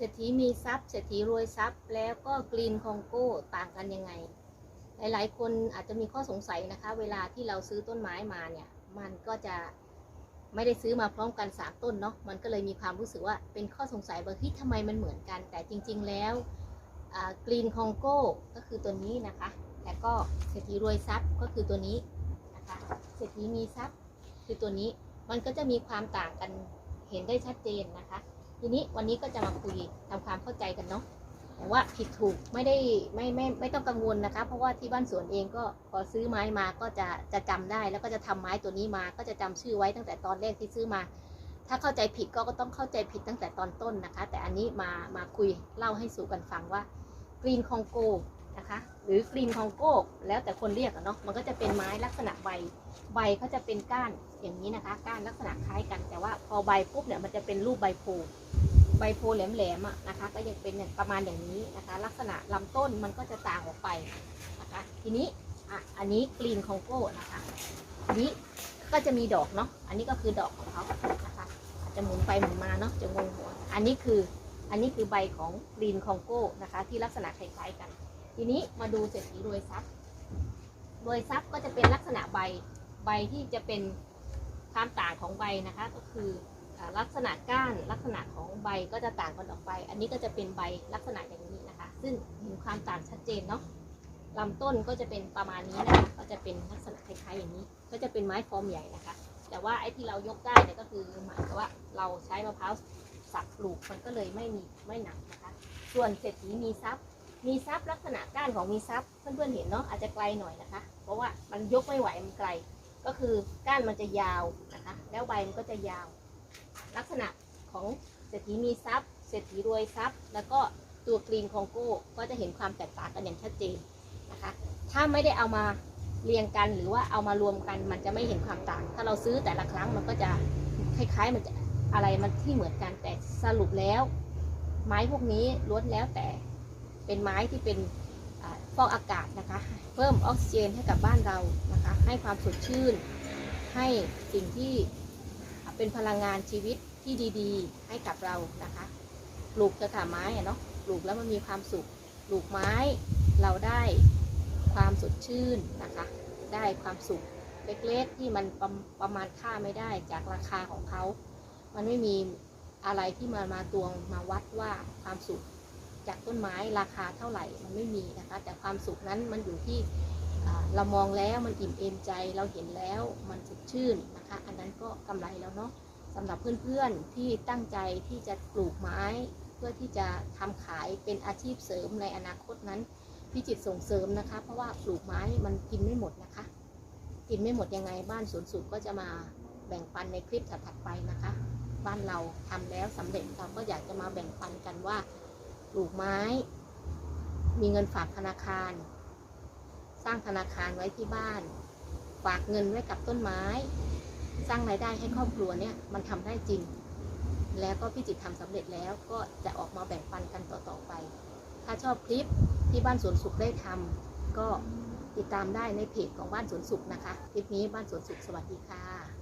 เศรษฐีมีทรัพย์เศรษฐีรวยทรัพย์ แล้วก็กรีนคองโก้ต่างกันยังไง หลายๆ คนอาจจะมีข้อสงสัยนะคะ เวลาที่เราซื้อต้นไม้มาเนี่ย มันก็จะไม่ได้ซื้อมาพร้อมกันสามต้นเนาะมันก็เลยมีความรู้สึกว่าเป็นข้อสงสัยว่าเฮ้ยทำไมมันเหมือนกัน แต่จริง ๆ แล้วกรีนคองโก้ก็คือตัวนี้นะคะ แล้วก็เศรษฐีรวยทรัพย์ก็คือตัวนี้นะคะเศรษฐีมีทรัพย์คือตัวนี้มันก็จะมีความต่างกันเห็นได้ชัดเจนนะคะ ทีนี้วันนี้ก็จะมาคุยทำความเข้าใจกันเนาะแต่ว่าผิดถูกไม่ได้ไม่ไม่ไม่ต้องกังวลนะคะ เพราะว่าที่บ้านสวนเองก็พอซื้อไม้มาก็จะจะจำได้ แล้วก็จะทำไม้ตัวนี้มาก็จะจำชื่อไว้ตั้งแต่ตอนแรกที่ซื้อมา ถ้าเข้าใจผิดก็ก็ต้องเข้าใจผิดตั้งแต่ตอนต้นนะคะ แต่อันนี้มามาคุยเล่าให้สู่กันฟังว่ากรีนคองโก นะคะ หรือกรีนคองโกแล้วแต่คนเรียกอะเนาะมันก็จะเป็นไม้ลักษณะใบ ใบเขาจะเป็นก้านอย่างนี้นะคะ ก้านลักษณะคล้ายกัน แต่ว่าพอใบปุ๊บเนี่ยมันจะเป็นรูปใบโพใบโพแหลมๆอะนะคะ ก็ยังเป็นอย่างประมาณอย่างนี้นะคะ ลักษณะลำต้นมันก็จะต่างออกไปนะคะ ทีนี้อะอันนี้กรีนคองโก้นะคะนี้ก็จะมีดอกเนาะ อันนี้ก็คือดอกของเขานะคะอาจจะหมุนไปหมุนมาเนาะจะงงหัว อันนี้คือ อันนี้คือใบของกรีนคองโก้นะคะ ที่ลักษณะคล้ายๆกัน ทีนี้มาดูเศรษฐีรวยทรัพย์รวยทรัพย์ก็จะเป็นลักษณะใบใบที่จะเป็นความต่างของใบนะคะก็คืออลักษณะก้านลักษณะของใบก็จะต่างกันออกไป อันนี้ก็จะเป็นใบลักษณะอย่างนี้นะคะ ซึ่งเห็นความต่างชัดเจนเนาะลำต้นก็จะเป็นประมาณนี้นะคะก็จะเป็นลักษณะคล้ายๆอย่างนี้ ก็จะเป็นไม้ฟอร์มใหญ่นะคะ แต่ว่าไอ้ที่เรายกได้เนี่ยก็คือหมายว่าเราใช้มะพร้าวสับปลูกมันก็เลยไม่มีไม่หนักนะคะ ส่วนเศรษฐีมีทรัพย์ มีทรัพย์ลักษณะก้านของมีทรัพย์เพื่อนๆเห็นเนาะอาจจะไกลหน่อยนะคะ เพราะว่ามันยกไม่ไหวมันไกล ก็คือก้านมันจะยาวนะคะ แล้วใบมันก็จะยาว ลักษณะของเศรษฐีมีทรัพย์เศรษฐีรวยทรัพย์แล้วก็ตัวกรีนคองโก้ก็จะเห็นความแตกต่างกันอย่างชัดเจนนะคะ ถ้าไม่ได้เอามาเรียงกันหรือว่าเอามารวมกันมันจะไม่เห็นความต่าง ถ้าเราซื้อแต่ละครั้งมันก็จะคล้ายๆมันจะอะไรมันที่เหมือนกันแต่สรุปแล้ว ไม้พวกนี้ล้วนแล้วแต่ เป็นไม้ที่เป็นฟอกอากาศนะคะ เพิ่มออกซิเจนให้กับบ้านเรานะคะ ให้ความสดชื่น ให้สิ่งที่เป็นพลังงานชีวิตที่ดีๆ ให้กับเรานะคะปลูกกระถางไม้เนาะปลูกแล้วมันมีความสุขปลูกไม้เราได้ความสดชื่นนะคะ ได้ความสุขเล็กๆที่มันประประมาณค่าไม่ได้จากราคาของเขา มันไม่มีอะไรที่มามาตวงมาวัดว่าความสุข จากต้นไม้ราคาเท่าไหร่มันไม่มีนะคะ แต่ความสุขนั้นมันอยู่ที่เรามองแล้วมันอิ่มเอมใจเราเห็นแล้วมันสดชื่นนะคะ อันนั้นก็กำไรแล้วเนาะสำหรับเพื่อนๆที่ตั้งใจที่จะปลูกไม้ เพื่อที่จะทำขายเป็นอาชีพเสริมในอนาคตนั้นพี่จิตส่งเสริมนะคะ เพราะว่าปลูกไม้มันกินไม่หมดนะคะ กินไม่หมดยังไงบ้านสวนสุขก็จะมาแบ่งปันในคลิปถัดๆไปนะคะ บ้านเราทำแล้วสำเร็จเราก็อยากจะมาแบ่งปันกันว่า ปลูกไม้ มีเงินฝากธนาคาร สร้างธนาคารไว้ที่บ้าน ฝากเงินไว้กับต้นไม้ สร้างรายได้ให้ครอบครัวเนี่ยมันทำได้จริง แล้วก็พี่จิตทำสำเร็จแล้วก็จะออกมาแบ่งปันกันต่อๆไป ถ้าชอบคลิปที่บ้านสวนสุขได้ทำก็ติดตามได้ในเพจของบ้านสวนสุขนะคะ คลิปนี้บ้านสวนสุขสวัสดีค่ะ